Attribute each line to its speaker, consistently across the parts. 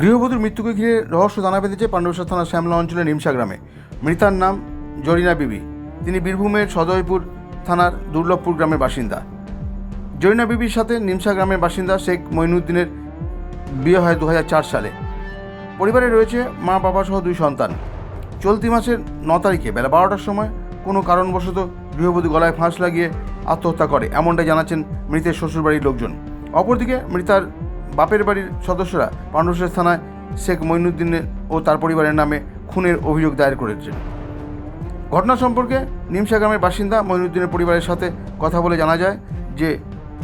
Speaker 1: গৃহবধূর মৃত্যুকে ঘিরে রহস্য জানা বেঁধেছে পাণ্ডবসা থানার শ্যামলা অঞ্চলের নিমসা গ্রামে মৃতার নাম জরিনা বিবি। তিনি বীরভূমের সদয়পুর থানার দুর্লভপুর গ্রামের বাসিন্দা। জরিনা বিবির সাথে নিমসা গ্রামের বাসিন্দা শেখ মঈনুদ্দিনের বিয়ে হয় দু হাজার চার সালে। পরিবারে রয়েছে মা, বাবা সহ দুই সন্তান। চলতি মাসের ন তারিখে বেলা বারোটার সময় কোনো কারণবশত গৃহবধূ গলায় ফাঁস লাগিয়ে আত্মহত্যা করে, এমনটাই জানাচ্ছেন মৃতের শ্বশুরবাড়ির লোকজন। অপরদিকে মৃতার বাপের বাড়ির সদস্যরা পাণ্ডবশেষ থানায় শেখ মঈনুদ্দিনের ও তার পরিবারের নামে খুনের অভিযোগ দায়ের করেছেন ঘটনা সম্পর্কে নিমসা গ্রামের বাসিন্দা মঈনুদ্দিনের পরিবারের সাথে কথা বলে জানা যায় যে,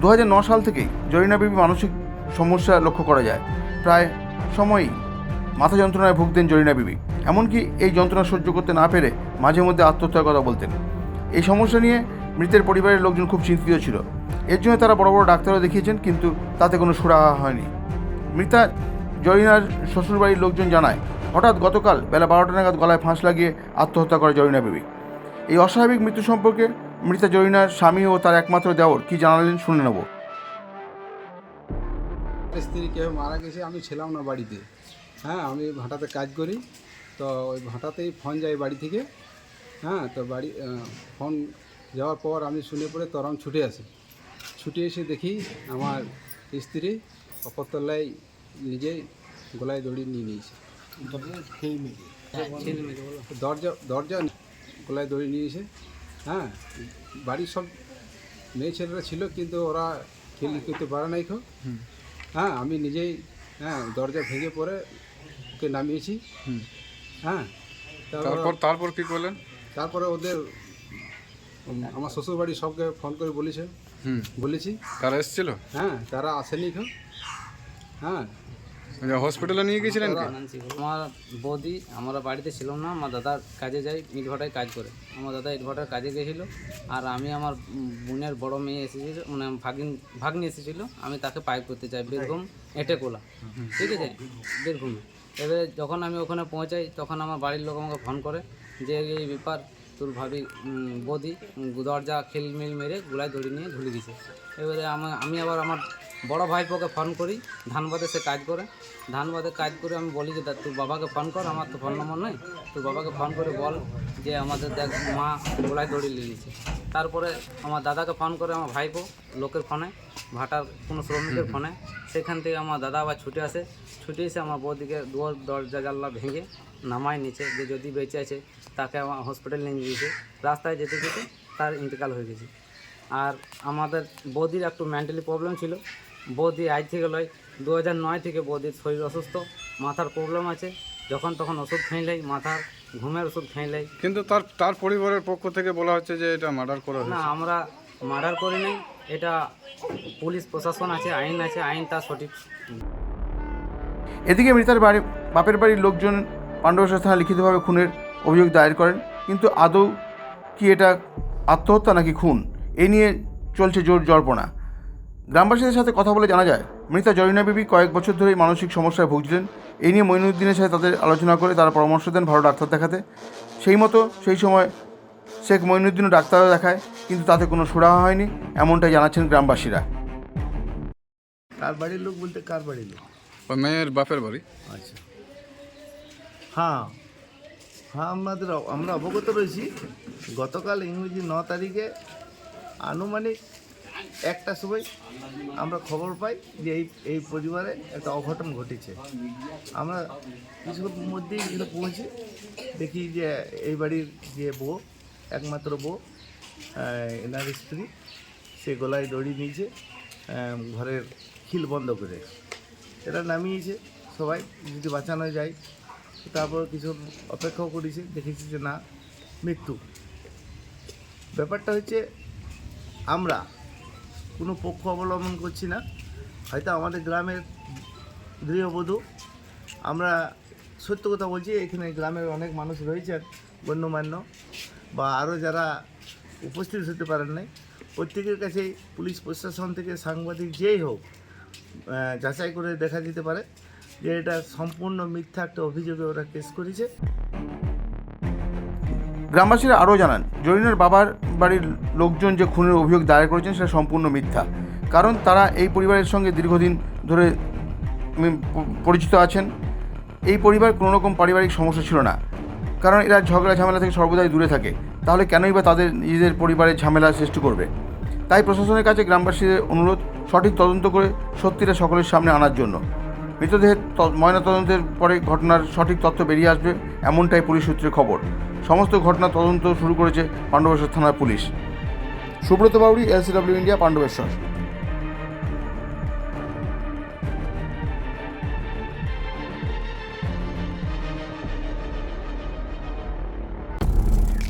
Speaker 1: দু সাল থেকেই জরিনা বিবি মানসিক সমস্যা লক্ষ্য করা যায়। প্রায় সময়ই মাথা যন্ত্রণায় ভুগতেন জরিনা বিবি। এমনকি এই যন্ত্রণা সহ্য করতে না পেরে মাঝে মধ্যে আত্মহত্যার কথা বলতেন। এই সমস্যা নিয়ে মৃতের পরিবারের লোকজন খুব চিন্তিত ছিল। এর জন্য তারা বড় বড় ডাক্তারও দেখিয়েছেন, কিন্তু তাতে কোনো সুরাহা হয়নি। মৃতা জরিনার শ্বশুরবাড়ির লোকজন জানায়, হঠাৎ গতকাল বেলা বারোটা নাগাদ গলায় ফাঁস লাগিয়ে আত্মহত্যা করে জরিনা বিবি। এই অস্বাভাবিক মৃত্যু সম্পর্কে মৃতা জরিনার স্বামী ও তার একমাত্র দেওর কি জানালেন শুনে নেব।
Speaker 2: স্ত্রী কেউ মারা গেছে, আমি ছিলাম না বাড়িতে। হ্যাঁ আমি ভাটাতে কাজ করি, তো ওই ভাটাতেই ফোন যায় বাড়ি থেকে। হ্যাঁ তো বাড়ি ফোন যাওয়ার পর আমি শুনে পড়ে তরম ছুটে আসি। ছুটে এসে দেখি আমার স্ত্রী অপরতলায় নিজেই গলায় দড়ি নিয়ে নিয়েছে। দরজা দরজা গলায় দড়ি নিয়েছে। হ্যাঁ বাড়ির সব মেয়ে ছেলেরা ছিল কিন্তু ওরা খেল করতে পারে নাই খো হ্যাঁ আমি নিজেই হ্যাঁ দরজা ভেঙে পরে ওকে নামিয়েছি। হ্যাঁ তারপর
Speaker 3: তারপর কি করলেন?
Speaker 2: তারপরে ওদের আমার শ্বশুরবাড়ি সবকে ফোন করে বলেছে।
Speaker 3: হুম।
Speaker 2: বলেছি।
Speaker 3: তারা এসেছিল?
Speaker 2: হ্যাঁ তারা আসেনি খো হ্যাঁ।
Speaker 3: হসপিটালে নিয়ে গিয়েছিলেন
Speaker 4: আমার বৌদি আমরা বাড়িতে ছিলাম না আমার দাদার কাজে যাই ইটভাটায় কাজ করে। আমার দাদা ইটভাটার কাজে গেছিল আর আমি আমার বোনের বড় মেয়ে এসেছিল মানে ভাগিন ভাগ্নি এসেছিল আমি তাকে পাইপ করতে চাই বীরভূম এটেকোলা। ঠিক আছে? বীরভূমে। এবারে যখন আমি ওখানে পৌঁছাই তখন আমার বাড়ির লোক আমাকে ফোন করে যে এই ব্যাপার তোর ভাবি বদি দরজা খেলমেল মেরে গুলায় দড়ি নিয়ে ঝুলে গেছে এবারে আমা- আমি আবার আমার বড় ভাইপোকে ফোন করি ধানবাদে সে কাজ করে। ধানবাদে কাজ করে আমি বলি যে "দা, তোর বাবাকে ফোন কর আমার তো ফোন নম্বর নেই। তোর বাবাকে ফোন করে বল যে আমাদের দেখ মা গোলায় দড়ি নিয়ে নিয়েছে তারপরে আমার দাদাকে ফোন করে আমার ভাইপো লোকের ফোনে ভাটার কোনো শ্রমিকের ফোনে সেখান থেকে আমার দাদা আবার ছুটে আসে। ছুটে এসে আমার বৌদিকে দুয়ার দরজা জানলা ভেঙে নামায় নিচে যে যদি বেঁচে আছে তাকে আমার হসপিটাল নিয়ে গিয়েছে। রাস্তায় যেতে যেতে তার ইন্তেকাল হয়ে গেছে। আর আমাদের বৌদির একটু মেন্টালি প্রবলেম ছিল। বৌদি আজ থেকে লয় দু হাজার নয় থেকে বৌদির শরীর অসুস্থ মাথার প্রবলেম আছে। যখন তখন ওষুধ খাইলেই মাথার ঘুমের ওষুধ খাইলেই
Speaker 3: কিন্তু তার তার পরিবারের পক্ষ থেকে বলা হচ্ছে যে এটা মার্ডার করা
Speaker 4: না আমরা মার্ডার করি নাই। এটা পুলিশ, প্রশাসন আছে, আইন আছে, আইন তার সঠিক।
Speaker 1: এদিকে মৃতার বাড়ি, বাপের বাড়ির লোকজন পাণ্ডবসা থানা লিখিতভাবে খুনের অভিযোগ দায়ের করেন, কিন্তু আদৌ কি এটা আত্মহত্যা নাকি খুন? এ নিয়ে চলছে জোর জল্পনা। গ্রামবাসীদের সাথে কথা বলে জানা যায়, মৃতা জরিনা বিবি কয়েক বছর ধরেই মানসিক সমস্যায় ভুগছিলেন। এই নিয়ে মঈনুদ্দিনের সাথে তাদের আলোচনা করে তারা পরামর্শ দেন ভালো ডাক্তার দেখাতে সেই মতো সেই সময় শেখ মঈনুদ্দিনও ডাক্তারও দেখায় কিন্তু তাতে কোনো সুরাহা হয়নি এমনটাই জানাচ্ছেন গ্রামবাসীরা।
Speaker 5: কার বাড়ির লোক বলতে কার বাড়ির লোক?
Speaker 3: ওই মেয়ের বাপের বাড়ি।
Speaker 5: আচ্ছা। হ্যাঁ হ্যাঁ আমাদের আমরা অবগত রয়েছি গতকাল ইংরেজি ন তারিখে আনুমানিক একটা সময় আমরা খবর পাই যে এই এই পরিবারে একটা অঘটন ঘটেছে। আমরা কিছুক্ষণ মধ্যেই এখানে পৌঁছে দেখি যে এই বাড়ির যে বউ একমাত্র বউ এনার স্ত্রী। সে গলায় দড়ি নিয়েছে ঘরের খিল বন্ধ করে। এটা নামিয়েছে সবাই, যদি বাঁচানো যায়। তারপর কিছু অপেক্ষাও করেছে, দেখেছি যে না, মৃত্যু। ব্যাপারটা হচ্ছে, আমরা কোনো পক্ষ অবলম্বন করছি না। হয়তো আমাদের গ্রামের গৃহবধূ, আমরা সত্য কথা বলছি, এখানে গ্রামের অনেক মানুষ রয়েছেন, গণ্যমান্য, বা আরও যারা উপস্থিত হতে পারেন নাই। প্রত্যেকের কাছেই পুলিশ প্রশাসন থেকে সাংবাদিক যেই হোক যাচাই করে দেখা যেতে পারে যে এটা সম্পূর্ণ মিথ্যা একটা অভিযোগে ওরা কেস করেছে।
Speaker 1: গ্রামবাসীরা আরও জানান, জরিনার বাবার বাড়ির লোকজন যে খুনের অভিযোগ দায়ের করেছেন সেটা সম্পূর্ণ মিথ্যা। কারণ তারা এই পরিবারের সঙ্গে দীর্ঘদিন ধরে পরিচিত আছেন। এই পরিবার কোনো রকম পারিবারিক সমস্যা ছিল না। কারণ এরা ঝগড়া ঝামেলা থেকে সর্বদাই দূরে থাকে। তাহলে কেনই বা তাদের নিজেদের পরিবারের ঝামেলা সৃষ্টি করবে? তাই প্রশাসনের কাছে গ্রামবাসীদের অনুরোধ, সঠিক তদন্ত করে সত্যিটা সকলের সামনে আনার জন্য। মৃতদেহের ময়নাতদন্তের পরে ঘটনার সঠিক তথ্য বেরিয়ে আসবে এমনটাই পুলিশ সূত্রে খবর। সমস্ত ঘটনা তদন্ত শুরু করেছে পাণ্ডবেশ্বর থানার police. Subrata Bauri LCW India, Pandabeswar.